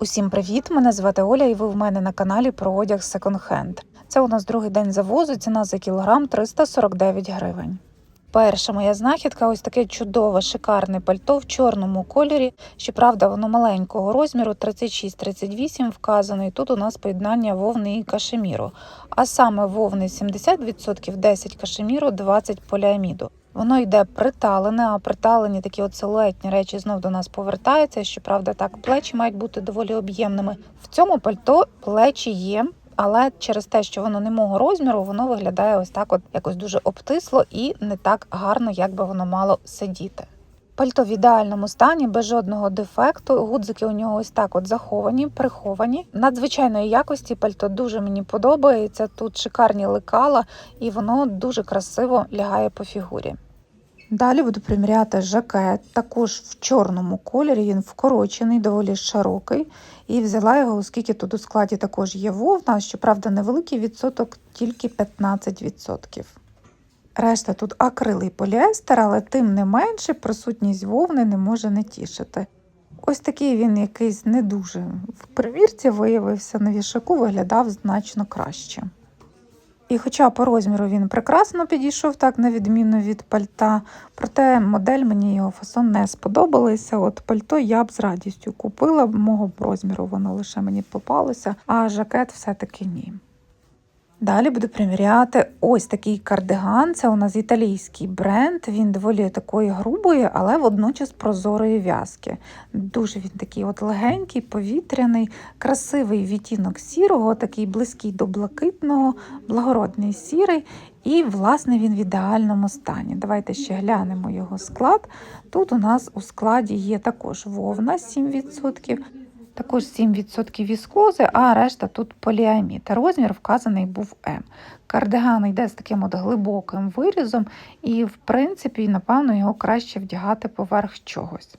Усім привіт! Мене звати Оля, і ви в мене на каналі про одяг Hand. Це у нас другий день завозу. Ціна за кілограм 349 гривень. Перша моя знахідка ось таке чудове, шикарне пальто в чорному кольорі. Щоправда, воно маленького розміру 36-38 вказано. І тут у нас поєднання вовни і кашеміру. А саме вовни 70%, 10 кашеміру, 20 поліаміду. Воно йде приталене, а приталені такі от силуетні речі знов до нас повертаються. Щоправда, так плечі мають бути доволі об'ємними. В цьому пальто плечі є. Але через те, що воно не мого розміру, воно виглядає ось так, от якось дуже обтисло і не так гарно, як би воно мало сидіти. Пальто в ідеальному стані, без жодного дефекту. Гудзики у нього ось так от заховані, приховані. Надзвичайної якості пальто дуже мені подобається. Тут шикарні лекала, і воно дуже красиво лягає по фігурі. Далі буду приміряти жакет, також в чорному кольорі. Він вкорочений, доволі широкий. І взяла його, оскільки тут у складі також є вовна, щоправда, невеликий відсоток, тільки 15%. Решта тут акрил і поліестер, але тим не менше присутність вовни не може не тішити. Ось такий він якийсь не дуже в примірці виявився на вішаку, виглядав значно краще. І хоча по розміру він прекрасно підійшов, так на відміну від пальта, проте модель мені його фасон не сподобалася. От пальто я б з радістю купила, мого б розміру воно лише мені попалося, а жакет все-таки ні. Далі буду приміряти ось такий кардиган. Це у нас італійський бренд. Він доволі такої грубої, але водночас прозорої в'язки. Дуже він такий от легенький, повітряний, красивий відтінок сірого, такий близький до блакитного, благородний сірий. І, власне, він в ідеальному стані. Давайте ще глянемо його склад. Тут у нас у складі є також вовна 7%. Також 7% віскози, а решта тут поліамід. Розмір вказаний був М. Кардиган йде з таким от глибоким вирізом, і, в принципі, напевно, його краще вдягати поверх чогось.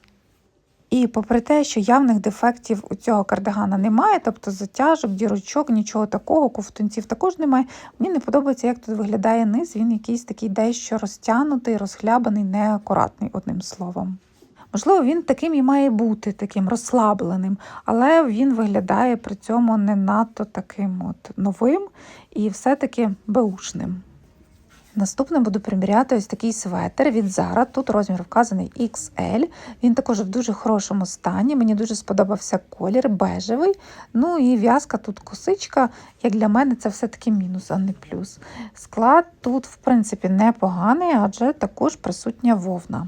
І попри те, що явних дефектів у цього кардигана немає, тобто затяжок, дірочок, нічого такого, ковтунців також немає. Мені не подобається, як тут виглядає низ. Він якийсь такий дещо розтягнутий, розхлябаний, неакуратний, одним словом. Можливо, він таким і має бути, таким розслабленим, але він виглядає при цьому не надто таким от новим і все-таки беушним. Наступним буду приміряти ось такий светр від Zara. Тут розмір вказаний XL. Він також в дуже хорошому стані. Мені дуже сподобався колір, бежевий. Ну і в'язка тут косичка. Як для мене, це все-таки мінус, а не плюс. Склад тут, в принципі, непоганий, адже також присутня вовна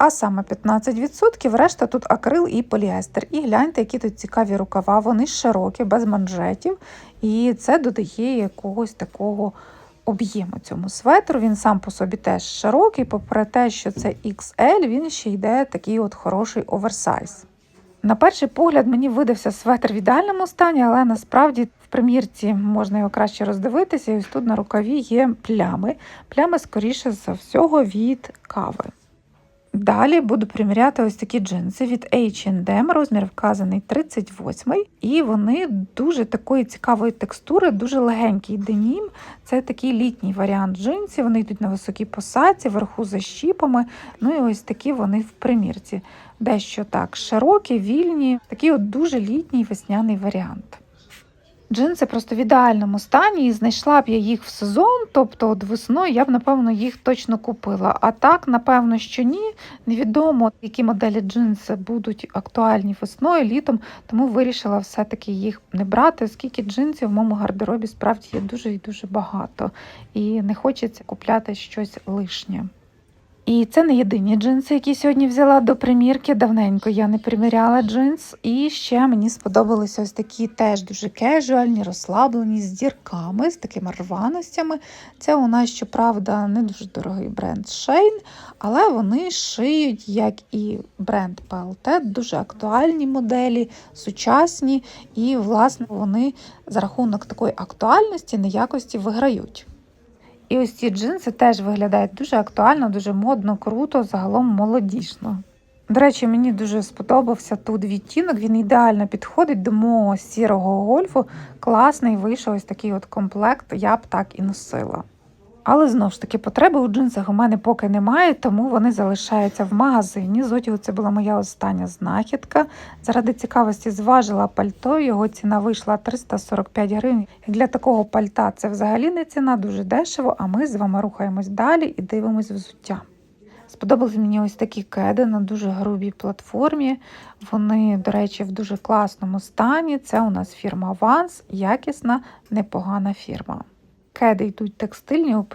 а саме 15%, решта тут акрил і поліестер. І гляньте, які тут цікаві рукава, вони широкі, без манжетів, і це додає якогось такого об'єму цьому светру. Він сам по собі теж широкий, попри те, що це XL, він ще йде такий от хороший оверсайз. На перший погляд мені видався светр в ідеальному стані, але насправді в примірці можна його краще роздивитися. І ось тут на рукаві є плями. Плями, скоріше за всього, від кави. Далі буду приміряти ось такі джинси від H&M, розмір вказаний 38 і вони дуже такої цікавої текстури, дуже легенький денім. Це такий літній варіант джинсів, вони йдуть на високій посадці, вверху за щіпами. Ну і ось такі вони в примірці. Дещо так широкі, вільні, такий от дуже літній весняний варіант. Джинси просто в ідеальному стані, і знайшла б я їх в сезон, тобто от весною я б, напевно, їх точно купила. А так, напевно, що ні. Невідомо, які моделі джинси будуть актуальні весною, літом, тому вирішила все-таки їх не брати, оскільки джинсів в моєму гардеробі справді є дуже і дуже багато. І не хочеться купляти щось лишнє. І це не єдині джинси, які сьогодні взяла до примірки. Давненько я не приміряла джинс. І ще мені сподобалися ось такі теж дуже кежуальні, розслаблені, з дірками, з такими рваностями. Це у нас, щоправда, не дуже дорогий бренд Shein, але вони шиють, як і бренд PLT, дуже актуальні моделі, сучасні, і, власне, вони за рахунок такої актуальності, неякості виграють. І ось ці джинси теж виглядають дуже актуально, дуже модно, круто, загалом молодіжно. До речі, мені дуже сподобався тут відтінок, він ідеально підходить до мого сірого гольфу. Класний вийшов ось такий от комплект, я б так і носила. Але знову ж таки, потреби у джинсах у мене поки немає, тому вони залишаються в магазині. З одягу це була моя остання знахідка. Заради цікавості зважила пальто, його ціна вийшла 345 гривень. Як для такого пальта це взагалі не ціна, дуже дешево, а ми з вами рухаємось далі і дивимось взуття. Сподобались мені ось такі кеди на дуже грубій платформі. Вони, до речі, в дуже класному стані. Це у нас фірма Vans, якісна, непогана фірма. Кеди йдуть текстильні у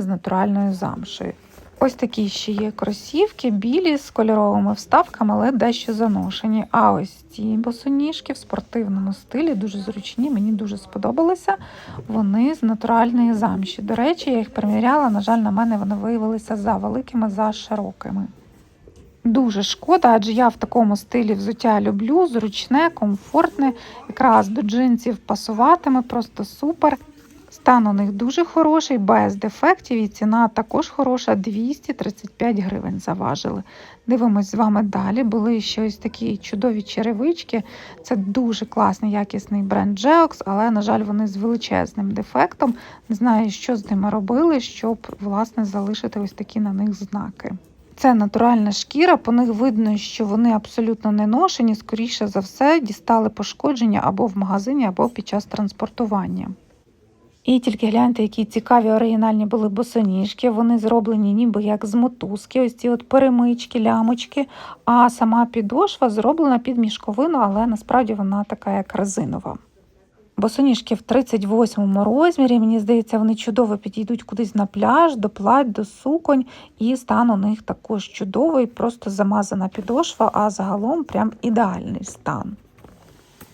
з натуральною замшею. Ось такі ще є кросівки, білі з кольоровими вставками, але дещо заношені. А ось ці босоніжки в спортивному стилі дуже зручні, мені дуже сподобалися. Вони з натуральної замші. До речі, я їх приміряла. На жаль, на мене вони виявилися за великими, за широкими. Дуже шкода, адже я в такому стилі взуття люблю, зручне, комфортне, якраз до джинсів пасуватиме, просто супер. Стан у них дуже хороший, без дефектів, і ціна також хороша 235 гривень заважили. Дивимось з вами далі. Були ще ось такі чудові черевички. Це дуже класний, якісний бренд Geox, але, на жаль, вони з величезним дефектом. Не знаю, що з ними робили, щоб власне залишити ось такі на них знаки. Це натуральна шкіра, по них видно, що вони абсолютно не ношені, скоріше за все, дістали пошкодження або в магазині, або під час транспортування. І тільки гляньте, які цікаві оригінальні були босоніжки. Вони зроблені ніби як з мотузки, ось ці от перемички, лямочки. А сама підошва зроблена під мішковину, але насправді вона така як резинова. Босоніжки в 38 розмірі. Мені здається, вони чудово підійдуть кудись на пляж, до плать, до суконь, і стан у них також чудовий, просто замазана підошва, а загалом прям ідеальний стан.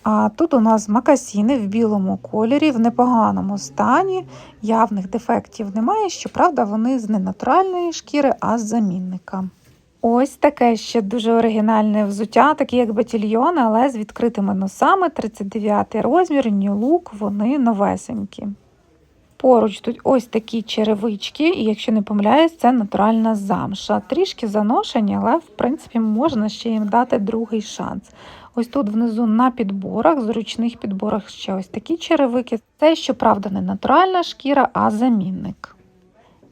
А тут у нас макасіни в білому кольорі, в непоганому стані, явних дефектів немає. Щоправда, вони з ненатуральної шкіри, а з замінника. Ось таке ще дуже оригінальне взуття, такі як батільйони, але з відкритими носами, 39 розмір, Look, вони новесенькі. Поруч тут ось такі черевички, і якщо не помиляюсь, це натуральна замша. Трішки заношені, але в принципі можна ще їм дати другий шанс. Ось тут внизу на підборах, зручних підборах ще ось такі черевики. Це, щоправда, не натуральна шкіра, а замінник.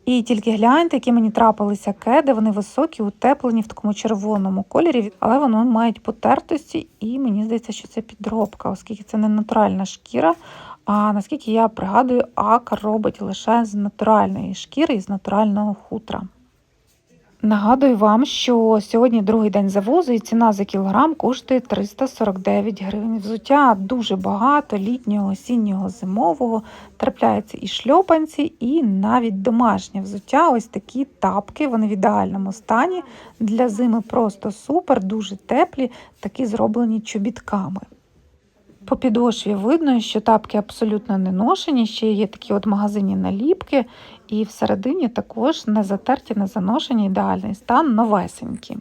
І тільки гляньте, які мені трапилися кеди, вони високі, утеплені в такому червоному кольорі, але вони мають потертості, і мені здається, що це підробка, оскільки це не натуральна шкіра. А наскільки я пригадую, Акар робить лише з натуральної шкіри і з натурального хутра. Нагадую вам, що сьогодні другий день завозу і ціна за кілограм коштує 349 гривень. Взуття дуже багато, літнього, осіннього, зимового. Трапляються і шльопанці, і навіть домашнє взуття. Ось такі тапки, вони в ідеальному стані. Для зими просто супер, дуже теплі, такі зроблені чобітками. По підошві видно, що тапки абсолютно не ношені, ще є такі от магазинні наліпки, і всередині також не затерті, не заношені, ідеальний стан, новесенькі.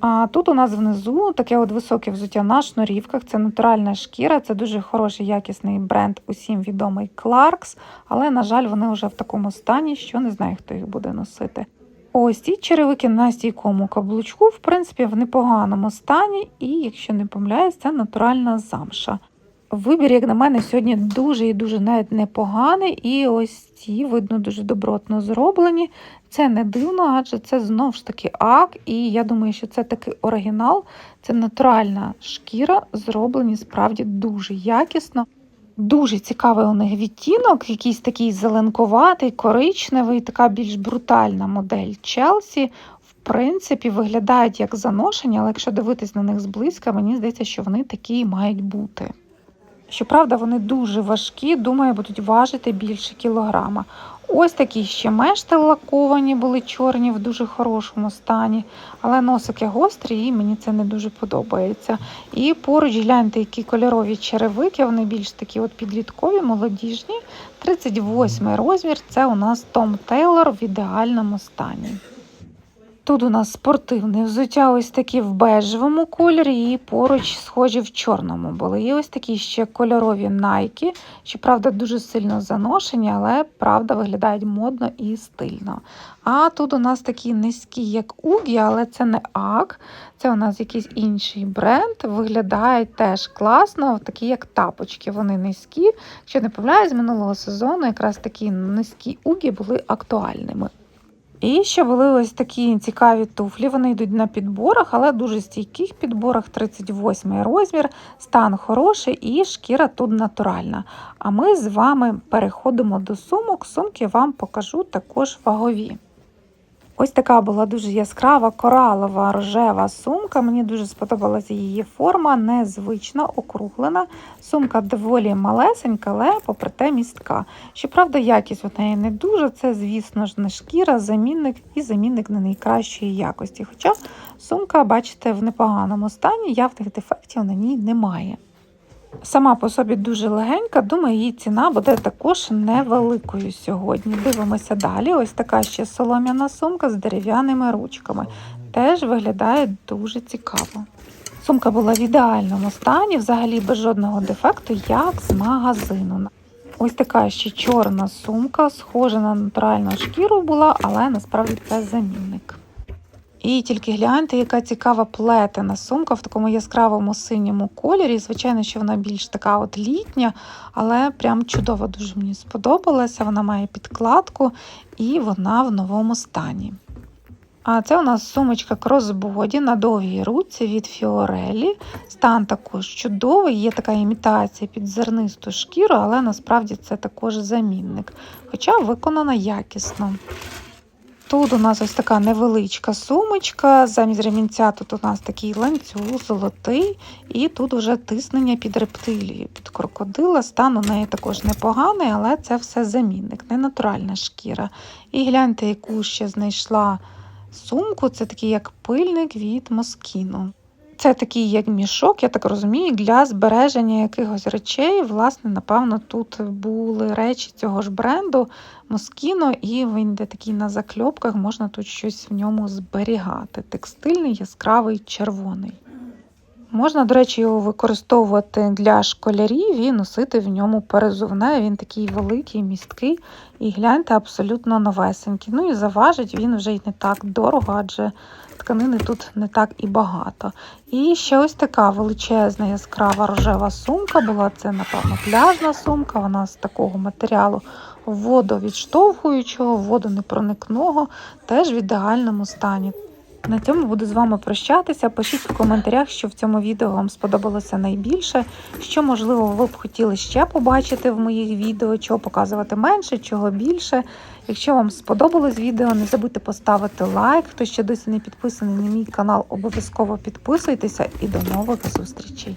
А тут у нас внизу таке от високе взуття на шнурівках. Це натуральна шкіра, це дуже хороший якісний бренд, усім відомий Clarks, але, на жаль, вони вже в такому стані, що не знаю, хто їх буде носити. Ось ці черевики на стійкому каблучку, в принципі, в непоганому стані, і, якщо не помиляюсь, це натуральна замша. Вибір, як на мене, сьогодні дуже і дуже навіть непоганий, і ось ці, видно, дуже добротно зроблені. Це не дивно, адже це знову ж таки ак, і я думаю, що це такий оригінал, це натуральна шкіра, зроблені справді дуже якісно. Дуже цікавий у них відтінок, якийсь такий зеленкуватий, коричневий, така більш брутальна модель Челсі. В принципі, виглядають як заношені, але якщо дивитись на них зблизька, мені здається, що вони такі і мають бути. Щоправда, вони дуже важкі, думаю, будуть важити більше кілограма. Ось такі ще мешти лаковані, були чорні в дуже хорошому стані, але носики гострі, і мені це не дуже подобається. І поруч гляньте, які кольорові черевики, вони більш такі от підліткові, молодіжні. 38 розмір це у нас Том Тейлор в ідеальному стані. Тут у нас спортивне взуття, ось такі в бежевому кольорі, і поруч схожі в чорному були. І ось такі ще кольорові найки, щоправда, дуже сильно заношені, але правда виглядають модно і стильно. А тут у нас такі низькі, як Угі, але це не Ак, це у нас якийсь інший бренд. Виглядають теж класно, такі як тапочки. Вони низькі. Якщо не помиляюсь, з минулого сезону якраз такі низькі Угі були актуальними. І ще були ось такі цікаві туфлі. Вони йдуть на підборах, але дуже стійких підборах 38 розмір, стан хороший і шкіра тут натуральна. А ми з вами переходимо до сумок. Сумки вам покажу також вагові. Ось така була дуже яскрава коралова рожева сумка. Мені дуже сподобалася її форма, незвична, округлена. Сумка доволі малесенька, але попри те містка. Щоправда, якість у неї не дуже. Це, звісно ж, не шкіра, замінник і замінник не найкращої якості. Хоча сумка, бачите, в непоганому стані, явних дефектів на ній немає. Сама по собі дуже легенька, думаю, її ціна буде також невеликою сьогодні. Дивимося далі. Ось така ще солом'яна сумка з дерев'яними ручками. Теж виглядає дуже цікаво. Сумка була в ідеальному стані, взагалі без жодного дефекту, як з магазину. Ось така ще чорна сумка, схожа на натуральну шкіру була, але насправді це замінник. І тільки гляньте, яка цікава плетена сумка в такому яскравому синьому кольорі. Звичайно, що вона більш така от літня, але прям чудово дуже мені сподобалася. Вона має підкладку і вона в новому стані. А це у нас сумочка кросбоді на довгій руці від Фіорелі. Стан також чудовий, є така імітація під зернисту шкіру, але насправді це також замінник, хоча виконана якісно. Тут у нас ось така невеличка сумочка. Замість ремінця тут у нас такий ланцюг золотий, і тут вже тиснення під рептилію, під крокодила. Стан у неї також непоганий, але це все замінник, не натуральна шкіра. І гляньте, яку ще знайшла сумку. Це такий як пильник від Москіно. Це такий як мішок, я так розумію, для збереження якихось речей. Власне, напевно, тут були речі цього ж бренду Moschino, і він де такий на закльопках, можна тут щось в ньому зберігати. Текстильний, яскравий, червоний. Можна, до речі, його використовувати для школярів і носити в ньому перезувне. Він такий великий, місткий, і гляньте, абсолютно новесенький. Ну і заважить він вже й не так дорого, адже тканини тут не так і багато. І ще ось така величезна яскрава рожева сумка була. Це, напевно, пляжна сумка. Вона з такого матеріалу водовідштовхуючого, водонепроникного, теж в ідеальному стані. На цьому буду з вами прощатися. Пишіть в коментарях, що в цьому відео вам сподобалося найбільше, що, можливо, ви б хотіли ще побачити в моїх відео, чого показувати менше, чого більше. Якщо вам сподобалось відео, не забудьте поставити лайк. Хто ще досі не підписаний на мій канал, обов'язково підписуйтеся і до нових зустрічей.